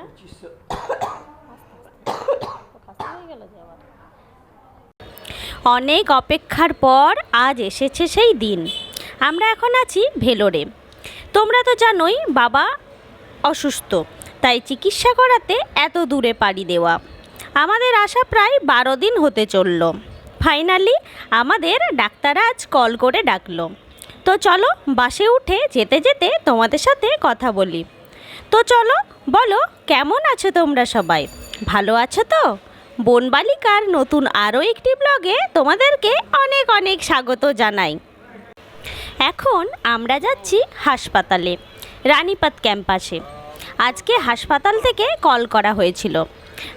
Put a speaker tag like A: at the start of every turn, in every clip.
A: হ্যাঁ? অনেক অপেক্ষার পর আজ এসেছে সেই দিন। আমরা এখন আছি ভেলোরে। তোমরা তো জানোই বাবা অসুস্থ তাই চিকিৎসা করাতে এত দূরে পাড়ি দেওয়া। আমাদের আশা প্রায় বারো দিন হতে চলল। ফাইনালি আমাদের ডাক্তার আজ কল করে ডাকলো। তো চলো বাসে উঠে যেতে যেতে তোমাদের সাথে কথা বলি। তো চলো, বলো, কেমন আছো তোমরা সবাই? ভালো আছো তো? বনবালিকার নতুন আরও একটি ব্লগে তোমাদেরকে অনেক অনেক স্বাগত জানাই। এখন আমরা যাচ্ছি হাসপাতালে, রানীপাত ক্যাম্পাসে। আজকে হাসপাতাল থেকে কল করা হয়েছিল।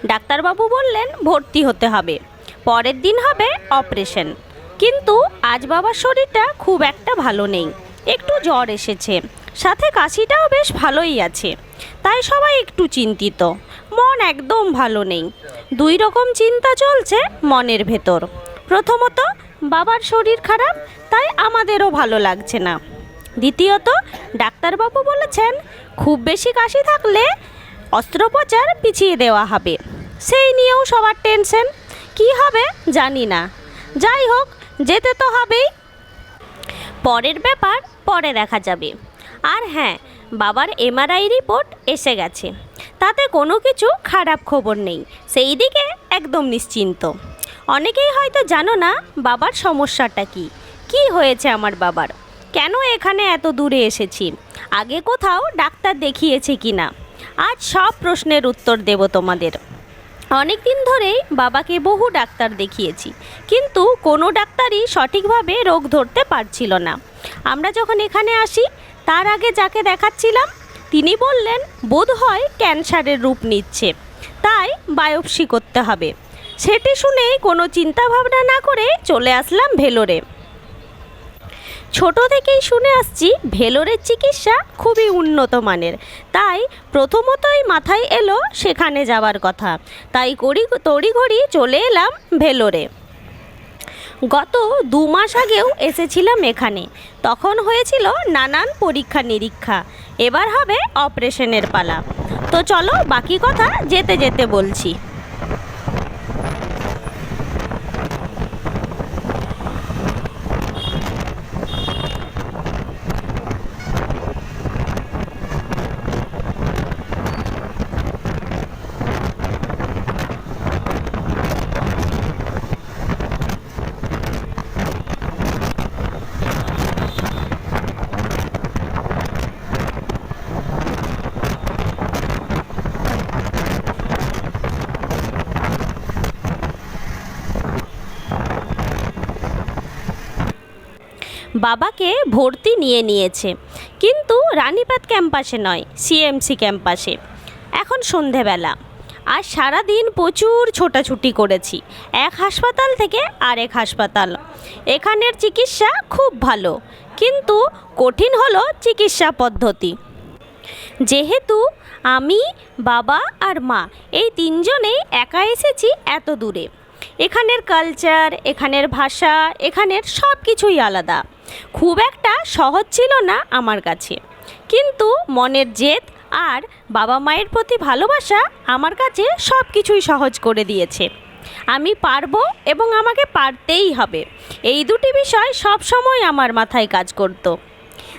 A: ডাক্তারবাবু বললেন, ভর্তি হতে হবে। পরের দিন হবে অপারেশন। কিন্তু আজ বাবার শরীরটা খুব একটা ভালো নেই। একটু জ্বর এসেছে। সাথে কাশিটাও বেশ ভালোই আছে। তাই সবাই একটু চিন্তিত। মন একদম ভালো নেই। দুই রকম চিন্তা চলছে মনের ভেতর। প্রথমত, বাবার শরীর খারাপ, তাই আমাদেরও ভালো লাগছে না। দ্বিতীয়ত, ডাক্তারবাবু বলেছেন, খুব বেশি কাশি থাকলে অস্ত্রোপচার পিছিয়ে দেওয়া হবে। সেই নিয়েও সবার টেনশন। কি হবে জানি না। যাই হোক, যেতে তো হবেই। পরের ব্যাপার পরে দেখা যাবে। আর হ্যাঁ বাবার এমআরআই রিপোর্ট এসে গেছে। তাতে কোনো কিছু খারাপ খবর নেই। সেই দিকে একদম নিশ্চিন্ত। অনেকেই হয়তো জানো না বাবার সমস্যাটা কি। কি হয়েছে আমার বাবার? কেন এখানে এত দূরে এসেছি? আগে কোথাও ডাক্তার দেখিয়েছে কি না আজ সব প্রশ্নের উত্তর দেব তোমাদের। অনেক দিন ধরেই বাবাকে বহু ডাক্তার দেখিয়েছি। কিন্তু কোনো ডাক্তারই সঠিকভাবে রোগ ধরতে পারছিল না। আমরা যখন এখানে আসি তার আগে যাকে দেখাচ্ছিলাম, তিনি বললেন বোধ হয় ক্যান্সারের রূপ নিচ্ছে। তাই বায়োপসি করতে হবে। সেটি শুনেই কোনো চিন্তাভাবনা না করে চলে আসলাম ভেলোরে। ছোট থেকেই শুনে আসছি ভেলোরের চিকিৎসা খুবই উন্নত মানের। তাই প্রথমতই মাথায় এলো সেখানে যাওয়ার কথা। তাই করি তড়িঘড়ি চলে এলাম ভেলোরে। গত দু মাস আগেও এসেছিলাম এখানে। তখন হয়েছিল নানান পরীক্ষা নিরীক্ষা এবার হবে অপারেশনের পালা। তো চলো বাকি কথা যেতে যেতে বলছি। বাবাকে ভর্তি নিয়ে নিয়েছে। কিন্তু রানীপাত ক্যাম্পাসে নয়, সিএমসি ক্যাম্পাসে। এখন সন্ধেবেলা। আজ সারাদিন প্রচুর ছোটাছুটি করেছি। এক হাসপাতাল থেকে আরেক হাসপাতাল। এখানের চিকিৎসা খুব ভালো, কিন্তু কঠিন হলো চিকিৎসা পদ্ধতি। যেহেতু আমি, বাবা আর মা, এই তিনজনেই একা এসেছি এত দূরে। এখানের কালচার, এখানের ভাষা, এখানের সব কিছুই আলাদা। খুব একটা সহজ ছিল না আমার কাছে। কিন্তু মনের জেদ আর বাবা মায়ের প্রতি ভালোবাসা আমার কাছে সব কিছুই সহজ করে দিয়েছে। আমি পারব এবং আমাকে পারতেই হবে। এই দুটি বিষয় সব সময় আমার মাথায় কাজ করতো।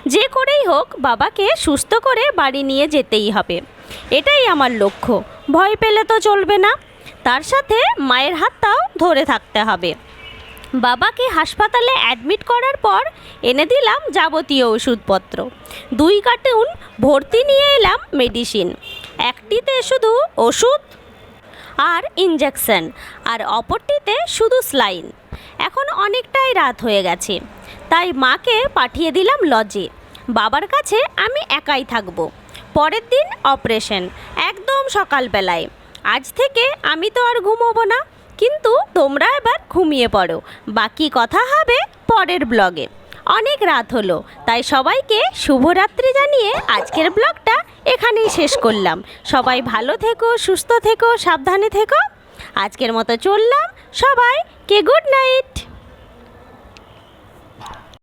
A: যে করেই হোক বাবাকে সুস্থ করে বাড়ি নিয়ে যেতেই হবে। এটাই আমার লক্ষ্য। ভয় পেলে তো চলবে না। তার সাথে মায়ের হাতটাও ধরে থাকতে হবে। বাবাকে হাসপাতালে অ্যাডমিট করার পর এনে দিলাম যাবতীয় ওষুধপত্র। দুই কার্টুন ভর্তি নিয়ে এলাম মেডিসিন। একটিতে শুধু ওষুধ আর ইঞ্জেকশন আর অপরটিতে শুধু স্লাইন। এখন অনেকটাই রাত হয়ে গেছে। তাই মাকে পাঠিয়ে দিলাম লজে। বাবার কাছে আমি একাই থাকব। পরের দিন অপারেশন, একদম সকালবেলায়। আজ থেকে আমি তো আর ঘুমোবো না। কিন্তু তোমরা এবার ঘুমিয়ে পড়ো। বাকি কথা হবে পরের ব্লগে। অনেক রাত হলো, তাই সবাইকে শুভরাত্রি জানিয়ে আজকের ব্লগটা এখানেই শেষ করলাম। সবাই ভালো থেকো, সুস্থ থেকো, সাবধানে থেকো। আজকের মতো চললাম। সবাই কে গুড নাইট।